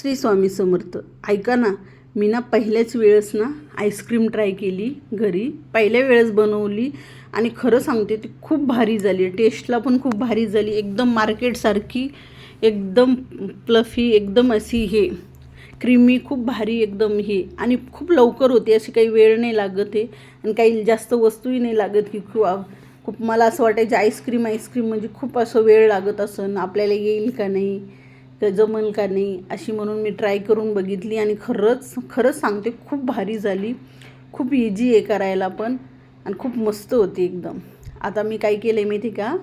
श्री स्वामी समर्थ. ऐका ना मी ना पहिल्याच वेळेस ना आईस्क्रीम ट्राय केली घरी. पहिल्या वेळेस बनवली आणि खरं सांगते ती खूप भारी झाली. टेस्टला पण खूप भारी झाली. एकदम मार्केटसारखी एकदम प्लफी एकदम अशी हे. क्रीमी खूप भारी एकदम हे. आणि खूप लवकर होते अशी काही वेळ नाही लागत आहे आणि काही जास्त वस्तूही नाही लागत की खूप खूप मला असं वाटायचं आईस्क्रीम आईस्क्रीम म्हणजे खूप असं वेळ लागत असं आपल्याला येईल का नाही? का जमल का नाही अशी म्हणून मी ट्राय करून बघितली आणि खरंच खरंच सांगते खूप भारी झाली. खूप इझी आहे करायला पण आणि खूप मस्त होती एकदम. आता मी काय केलं आहे माहिती का?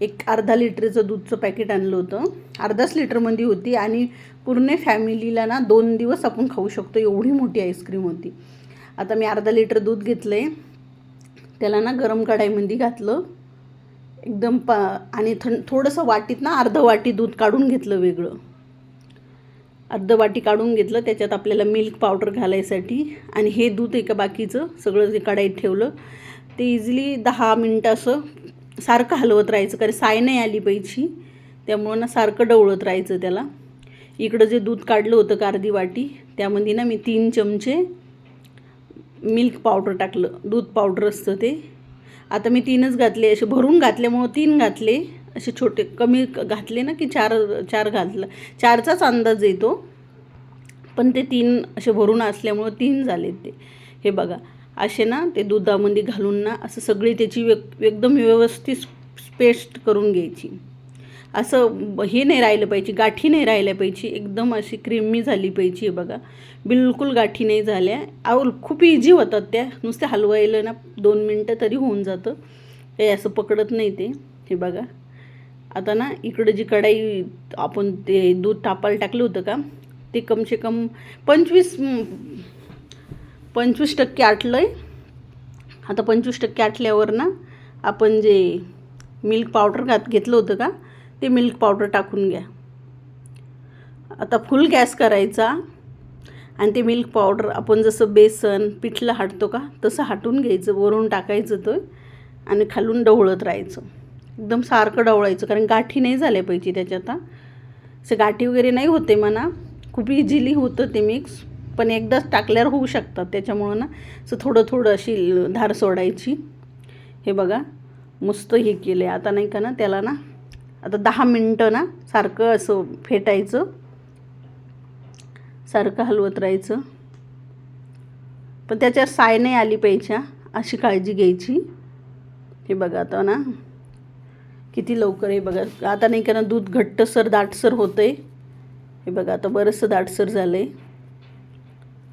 एक अर्धा लिटरचं दूधचं पॅकेट आणलं होतं. अर्धाच लिटरमध्ये होती आणि पूर्ण फॅमिलीला ना दोन दिवस आपण खाऊ शकतो. एवढी मोठी आईस्क्रीम होती. आता मी अर्धा लिटर दूध घेतलं आहे त्याला ना गरम कढाईमध्ये घातलं. एकदम पा आणि थंड थोडंसं वाटीत ना अर्धं वाटी दूध काढून घेतलं वेगळं. अर्ध वाटी काढून घेतलं त्याच्यात आपल्याला मिल्क पावडर घालायसाठी आणि हे दूध एका बाकीचं सगळं जे कढाईत ठेवलं ते इझिली दहा मिनटं असं सारखं हलवत राहायचं कारण साय नाही आली पाहिजे त्यामुळं ना सारखं डवळत राहायचं त्याला. इकडं जे दूध काढलं होतं कार्दी वाटी त्यामध्ये ना मी तीन चमचे मिल्क पावडर टाकलं. दूध पावडर असतं ते. आता मी तीनच घातले असे भरून घातल्यामुळं तीन घातले. असे छोटे कमी क- घातले ना की चार चार घातलं. चारचाच अंदाज येतो. पण ते तीन असे भरून असल्यामुळं तीन झाले ते. हे बघा असे ना ते दुधामध्ये घालून ना असं सगळी त्याची व्यक् एकदम व्यवस्थित पेस्ट करून घ्यायची. असं हे नाही राहिलं पाहिजे गाठी नाही राहिल्या पाहिजे एकदम अशी क्रीमी झाली पाहिजे हे बघा. बिलकुल गाठी नाही झाल्या. अहो खूप इझी होतात त्या. नुसत्या हलवायला ना दोन मिनटं तरी होऊन जातं. काही असं पकडत नाही ते. हे बघा. आता ना इकडं जी कढाई आपण ते दूध तापायला टाकलं होतं का ते कमसे कम पंचवीस पंचवीस टक्के आटलं आहे आता पंचवीस टक्के आटल्यावर ना आपण जे मिल्क पावडर घात घेतलं होतं का ते मिल्क पावडर टाकून घ्या. आता फुल गॅस करायचा आणि ते मिल्क पावडर आपण जसं बेसन पिठलं हाटतो का तसं हाटून घ्यायचं वरून टाकायचं तो आणि खालून डवळत राहायचं. एकदम सारखं डवळायचं कारण गाठी नाही झाल्या पाहिजे त्याच्यात असं असे गाठी वगैरे नाही होते म्हणा. खूप इझिली होतं ते मिक्स पण एकदाच टाकल्यावर होऊ शकतात. त्याच्यामुळं ना असं थोडं थोडं अशी ल- धार सोडायची. हे बघा मस्त हे केलं आहे आता नाही का ना त्याला ना आता दहा मिनटं ना सारखं असं फेटायचं. सारखं हलवत राहायचं. पण त्याच्यावर साय नाही आली पाहिजे अशी काळजी घ्यायची. हे बघा आता ना. किती लवकर आहे बघा. आता नाही का ना दूध घट्टसर दाटसर होतं आहे हे बघा आता बरंचसं दाटसर झालं आहे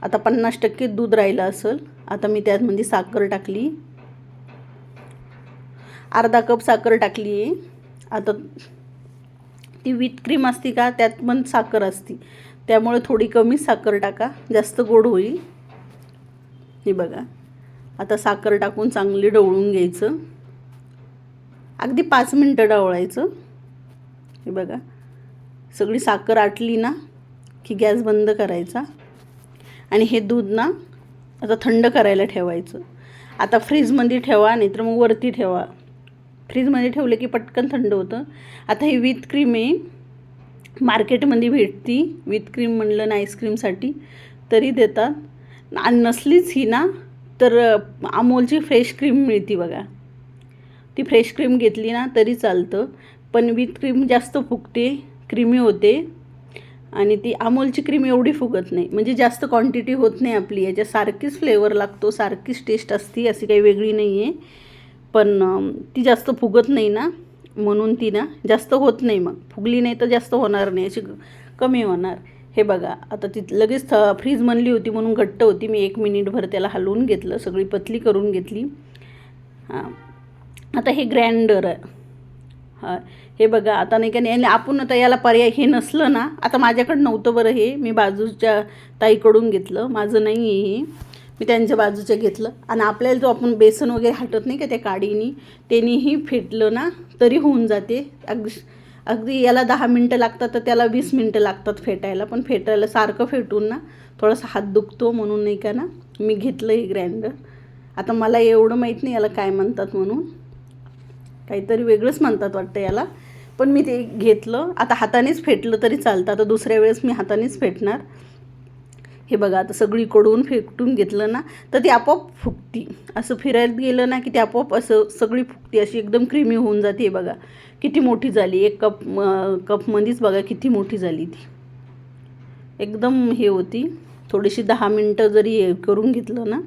आता पन्नास टक्के दूध राहिलं असेल. आता मी त्यामध्ये म्हणजे साखर टाकली. अर्धा कप साखर टाकली आहे. आता ती विथ क्रीम असती का त्यात पण साखर असती. त्यामुळे थोडी कमी साखर टाका. जास्त गोड होईल. हे बघा. आता साखर टाकून चांगली डवळून घ्यायचं. अगदी पाच मिनटं डावळायचं. हे बघा. सगळी साखर आटली ना की गॅस बंद करायचा. आणि हे दूध ना आता थंड करायला ठेवायचं. आता फ्रीजमध्ये ठेवा नाहीतर मग वरती ठेवा. फ्रीजमध्ये ठेवलं की पटकन थंड होतं. आता हे विथ क्रीम आहे. मार्केटमध्ये भेटती. विथ क्रीम म्हणलं ना आईस्क्रीमसाठी. तरी देतात. आणि नसलीच ही ना तर अमोलची फ्रेश क्रीम मिळते बघा. ती फ्रेश क्रीम घेतली ना तरी चालतं. पण विथ क्रीम जास्त फुगते क्रीमी होते. आणि ती अमोलची क्रीम एवढी फुगत नाही. म्हणजे जास्त क्वांटिटी होत नाही आपली. याच्या सारखीच फ्लेवर लागतो सारखीच टेस्ट असते अशी काही वेगळी नाही आहे पण ती जास्त फुगत नाही ना म्हणून ती ना जास्त होत नाही मग. फुगली नाही तर जास्त होणार नाही. अशी कमी होणार. हे बघा आता ती लगेच थ फ्रीज म्हणली होती म्हणून घट्ट होती. मी एक मिनिटभर त्याला हलवून घेतलं सगळी पतली करून घेतली. हां. आता हे ग्रँडर आहे. हां हे बघा आता नाही का नाही आपण आता याला पर्याय हे नसलं ना आता माझ्याकडं नव्हतं बरं हे. मी बाजूच्या ताईकडून घेतलं. माझं नाही आहे हे. मी त्यांच्या बाजूचं घेतलं. आणि आपल्याला जो आपण बेसन वगैरे हटत नाही का त्या काडीनी त्यांनीही फेटलं ना तरी होऊन जाते. अगदी अगदी याला दहा मिनटं लागतात तर त्याला वीस मिनटं लागतात फेटायला. पण फेटायला सारखं फेटून ना थोडासा हात दुखतो म्हणून नाही का ना मी घेतलं हे ग्राइंडर आता मला एवढं माहीत नाही याला काय म्हणतात म्हणून. काहीतरी वेगळंच म्हणतात वाटतं याला. पण मी ते घेतलं. आता हातानेच फेटलं तरी चालतं. आता दुसऱ्या वेळेस मी हातानेच फेटणार. हे बघा आता सगळीकडून फेटून घेतलं ना तर ती आपोआप फुगती. असं फिरायला गेलं ना की ते आपोआप असं सगळी फुगती. अशी एकदम क्रीमी होऊन जाते हे बघा. किती मोठी झाली. एक कप म- कपमध्येच बघा किती मोठी झाली ती. एकदम हे होती. थोडीशी दहा मिनटं जरी हे करून घेतलं ना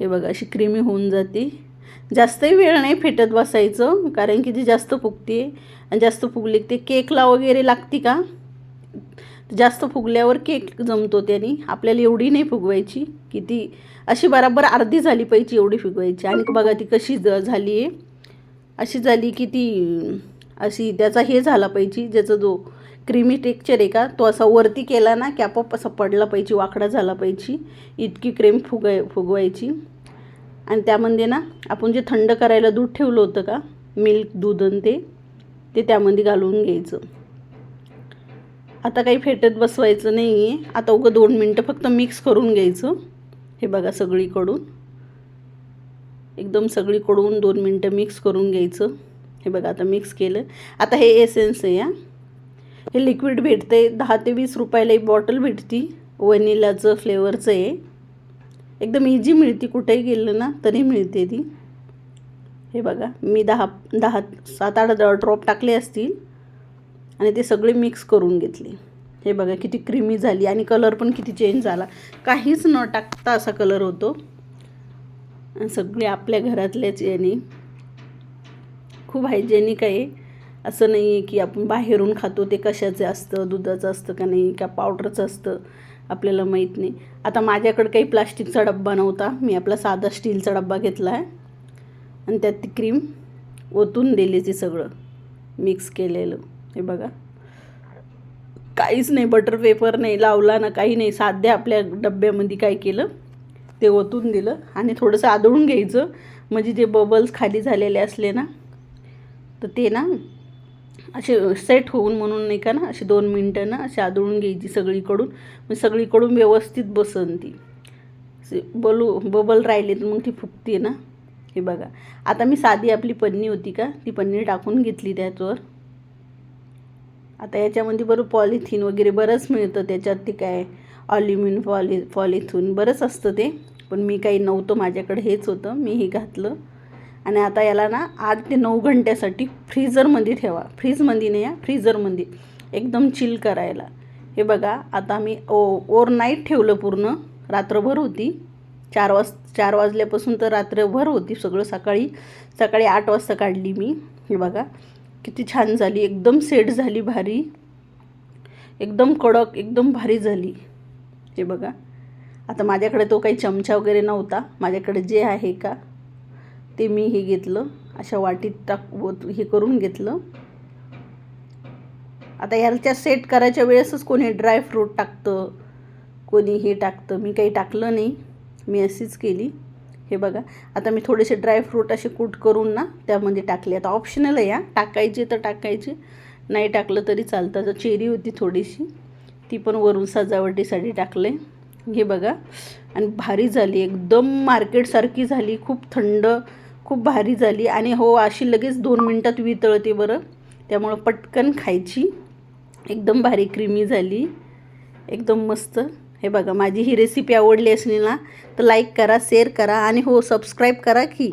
हे बघा अशी क्रीमी होऊन जाते. जास्तही वेळ नाही फेटत बसायचं कारण की ती जास्त फुगते आणि जास्त फुगली ते केकला वगैरे लागते का? जास्त फुगल्यावर केक जमतो त्याने. आपल्याला एवढी नाही फुगवायची की ती अशी बराबर अर्धी झाली पाहिजे एवढी फुगवायची. आणि बघा ती कशी ज झाली आहे अशी झाली की ती अशी त्याचा हे झाला पाहिजे ज्याचा जो क्रीमी टेक्चर आहे का तो असा वरती केला ना की आपोआप असा पडला पाहिजे वाकडा झाला पाहिजे. इतकी क्रीम फुगाय फुगवायची. आणि त्यामध्ये ना आपण जे थंड करायला दूध ठेवलं होतं का मिल्क दूध आणि ते ते त्यामध्ये घालून घ्यायचं. आता काही फेटत बसवायचं नाही आहे आता उगं दोन मिनटं फक्त मिक्स करून घ्यायचं. हे बघा सगळीकडून. एकदम सगळीकडून दोन मिनटं मिक्स करून घ्यायचं. हे बघा आता मिक्स केलं. आता हे एसेन्स आहे या हे लिक्विड भेटते दहा ते वीस रुपयाला एक बॉटल भेटती. वनिलाचं फ्लेवरचं आहे. एकदम इझी मिळते. कुठेही गेलं ना तरी मिळते ती. हे बघा मी दहा दहा सात आठ ड्रॉप टाकले असतील आणि ते सगळे मिक्स करून घेतले. हे बघा किती क्रीमी झाली आणि कलर पण किती चेंज झाला. काहीच न टाकता असा कलर होतो. आणि सगळे आपल्या घरातल्याच याने खूप हायजेनिक आहे. असं नाही आहे की आपण बाहेरून खातो ते कशाचं असतं दुधाचं असतं का नाही का पावडरचं असतं. आपल्याला माहीत नाही. आता माझ्याकडे काही प्लास्टिकचा डब्बा नव्हता. मी आपला साधा स्टीलचा डब्बा घेतला आहे. आणि त्यात ती क्रीम ओतून दिली ती सगळं. मिक्स केलेलं. हे बघा. काहीच नाही. बटर पेपर नाही. लावला ना काही नाही. साध्या आपल्या डब्यामध्ये काय केलं? ते ओतून दिलं. आणि थोडंसं आदळून घ्यायचं. म्हणजे जे बबल्स खाली झालेले असले ना तर ते ना असे सेट होऊन म्हणून नाही का ना असे दोन मिनटं ना असे आदळून घ्यायची सगळीकडून. मग सगळीकडून व्यवस्थित बसन ती. बलू बबल राहिले तर मग ती फुगते ना. हे बघा. आता मी साधी आपली पन्नी होती का ती पन्नी टाकून घेतली त्याच्यावर. आता याच्यामध्ये बरं पॉलिथिन वगैरे बरंच मिळतं. त्याच्यात ते काय ऑल्युमिन पॉलि पॉलिथिन बरंच असतं ते. पण मी काही नव्हतं माझ्याकडे हेच होतं. मी हे घातलं. आणि आता याला ना आठ ते नऊ घंट्यासाठी फ्रीझरमध्ये ठेवा. फ्रीजमध्ये नाही या फ्रीझरमध्ये एकदम चिल करायला. हे बघा आता मी ओ ओवरनाईट ठेवलं पूर्ण. रात्रभर होती. चार वाज चार वाजल्यापासून तर रात्रभर होती. सगळं सकाळी सकाळी आठ वाजता काढली मी. हे बघा किती छान झाली. एकदम सेट झाली भारी. एकदम कडक एकदम भारी झाली. हे बघा. आता माझ्याकडे तो काही चमचा वगैरे नव्हता. माझ्याकडे जे आहे का? ते मी हे घेतलं अशा वाटीत टाक हे करून घेतलं. आता ह्याच्या सेट करायच्या वेळेसच कोणी ड्रायफ्रूट टाकतं कोणी हे टाकतं. मी काही टाकलं नाही. मी अशीच केली. हे बघा आता मी थोडेसे ड्रायफ्रूट असे कूट करून ना त्यामध्ये टाकले. आता ऑप्शनल आहे या टाकायचे तर टाकायचे नाही टाकलं तरी चालतं. तर चेरी होती थोडीशी ती पण वरून सजावटीसाठी टाकले. हे बघा आणि भारी झाली. एकदम मार्केटसारखी झाली. खूप थंड खूप भारी झाली. आणि हो अशी लगेच दोन मिनटात वितळते बरं. त्यामुळं पटकन खायची. एकदम भारी क्रीमी झाली. एकदम मस्त. हे बघा माझी ही रेसिपी आवडली असली ना तर लाईक करा शेअर करा आणि हो सबस्क्राईब करा की.